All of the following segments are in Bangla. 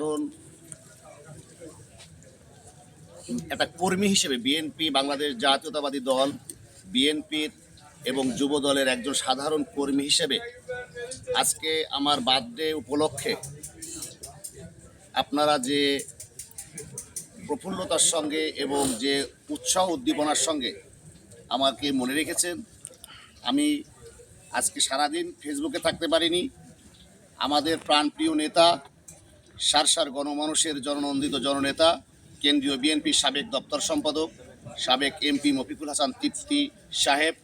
কারণ একটা কর্মী হিসেবে বিএনপি বাংলাদেশ জাতীয়তাবাদী দল বিএনপির এবং যুব দলের একজন সাধারণ কর্মী হিসেবে আজকে আমার বার্থডে উপলক্ষে আপনারা যে প্রফুল্লতার সঙ্গে এবং যে উৎসাহ উদ্দীপনার সঙ্গে আমাকে মনে রেখেছেন, আমি আজকে সারাদিন ফেসবুকে থাকতে পারিনি। আমাদের প্রাণপ্রিয় নেতা সারসার গণমানুষের জননন্দিত জননেতা, কেন্দ্রীয় বিএনপির সাবেক দপ্তর সম্পাদক, সাবেক এমপি মফিকুল হাসান তৃপ্তি সাহেব।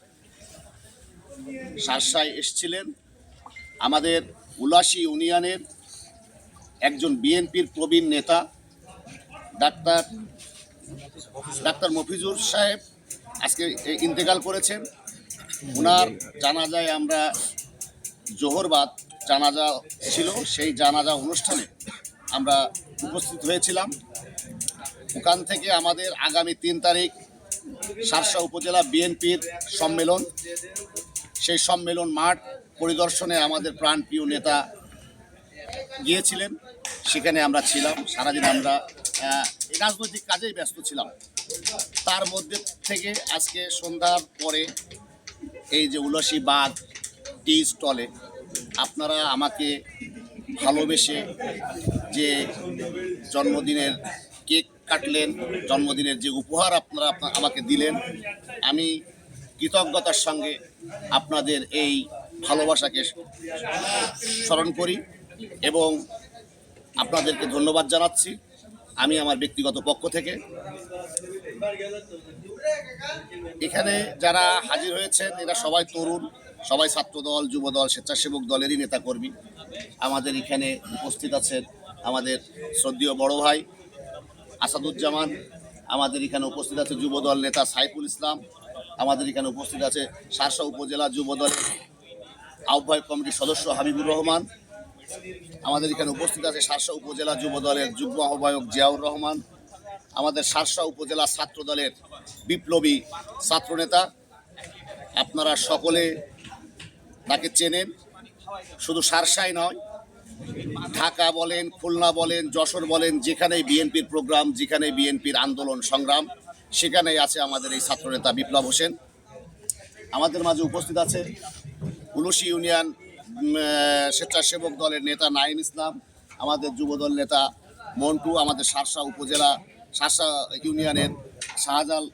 সারসায় এসছিলেন আমাদের উলাসী ইউনিয়নের একজন বিএনপির প্রবীণ নেতা, ডাক্তার ডাক্তার মফিজুর সাহেব আজকে ইন্তেকাল করেছেন। ওনার জানাজায় আমরা জোহরবাদ জানাজা ছিল, সেই জানাজা অনুষ্ঠানে আমরা উপস্থিত হয়েছিলাম। ওখান থেকে আমাদের আগামী তিন তারিখ সারসা উপজেলা বিএনপির সম্মেলন। সেই সম্মেলন মাঠ পরিদর্শনে আমাদের প্রাণপ্রিয় নেতা গিয়েছিলেন। সেখানে আমরা ছিলাম। সারাদিন আমরা রাজনৈতিক কাজেই ব্যস্ত ছিলাম। তার মধ্যে থেকে আজকে সন্ধ্যার পরে এই যে উলসী বাগ টি স্টলে আপনারা আমাকে ভালোবেসে যে জন্মদিনের কেক কাটলেন, জন্মদিনের যে উপহার আপনারা আপনা- আমাকে দিলেন, আমি কৃতজ্ঞতার সঙ্গে আপনাদের এই ভালোবাসাকে স্মরণ করি এবং আপনাদেরকে ধন্যবাদ জানাচ্ছি। আমি আমার ব্যক্তিগত পক্ষ থেকে। এখানে যারা হাজির হয়েছেন, এরা সবাই তরুণ, সবাই ছাত্রদল, যুবদল, স্বেচ্ছাসেবক দলেরই নেতাকর্মী। আমাদের এখানে উপস্থিত আছেন আমাদের শ্রদ্ধীয় বড় ভাই আসাদুজ্জামান, আমাদের এখানে উপস্থিত আছে যুবদল নেতা সাইফুল ইসলাম, আমাদের এখানে উপস্থিত আছে সারসা উপজেলা যুবদলের আহ্বায়ক কমিটির সদস্য হাবিবুর রহমান, আমাদের এখানে উপস্থিত আছে সারসা উপজেলা যুবদলের যুগ্ম আহ্বায়ক জিয়াউর রহমান, আমাদের সারসা উপজেলা ছাত্র দলের বিপ্লবী ছাত্রনেতা আপনারা সকলে তাকে চেনেন, শুধু সারসাই নয় ঢাকা বলেন, খুলনা বলেন, যশোর বলেন, যেখানেই বিএনপির প্রোগ্রাম যেখানে বিএনপির আন্দোলন, সংগ্রাম, সেখানেই আছে আমাদের এই ছাত্রনেতা বিপ্লব হোসেন। আমাদের মাঝে উপস্থিত আছে উলসি ইউনিয়ন স্বেচ্ছাসেবক দলের নেতা নাইম ইসলাম, আমাদের যুবদল নেতা মন্টু, আমাদের সারসা উপজেলা সারসা ইউনিয়নের শাহজাল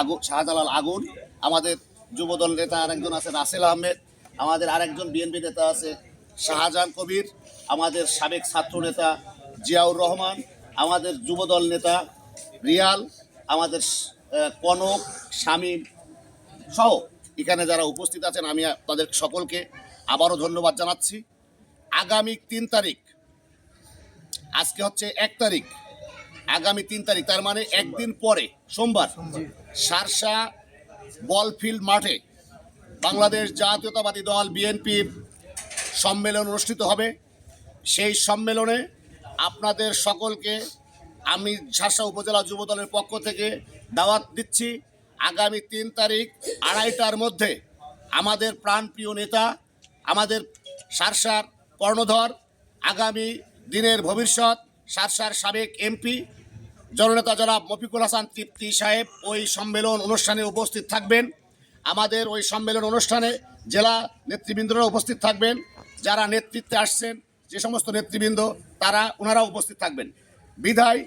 আগু, শাহজালাল আগুন, আমাদের যুবদল নেতা আরেকজন আছে রাসেল আহমেদ, আমাদের আরেকজন বিএনপি নেতা আছে শাহজাহান কবির আমাদের সাবেক ছাত্র নেতা জিয়াউর রহমান, আমাদের যুবদল নেতা রিয়াল, আমাদের কনক, শামীম সহ এখানে যারা উপস্থিত আছেন, আমি তাদের সকলকে আবারও ধন্যবাদ জানাচ্ছি। আগামী তিন তারিখ, আজকে হচ্ছে এক তারিখ, আগামী তিন তারিখ, তার মানে একদিন পরে, সোমবার, সারসা বলফিল্ড মাঠে বাংলাদেশ জাতীয়তাবাদী দল বিএনপির সম্মেলন অনুষ্ঠিত হবে। সেই সম্মেলনে আপনাদের সকলকে আমি শাসা উপজেলা যুব দলের পক্ষ থেকে দাওয়াত দিচ্ছি। আগামী তিন তারিখ আড়াইটার মধ্যে আমাদের প্রাণপ্রিয় নেতা, আমাদের সারসার কর্ণধর, আগামী দিনের ভবিষ্যৎ সারসার সাবেক এমপি, জননেতা জনাব মফিকুল হাসান তৃপ্তি সাহেব ওই সম্মেলন অনুষ্ঠানে উপস্থিত থাকবেন। আমাদের ওই সম্মেলন অনুষ্ঠানে জেলা নেতৃবৃন্দরা উপস্থিত থাকবেন। যারা নেতৃত্বে আসছেন যে সমস্ত নেতৃবৃন্দ তারা ওনারা উপস্থিত থাকবেন। বিধায়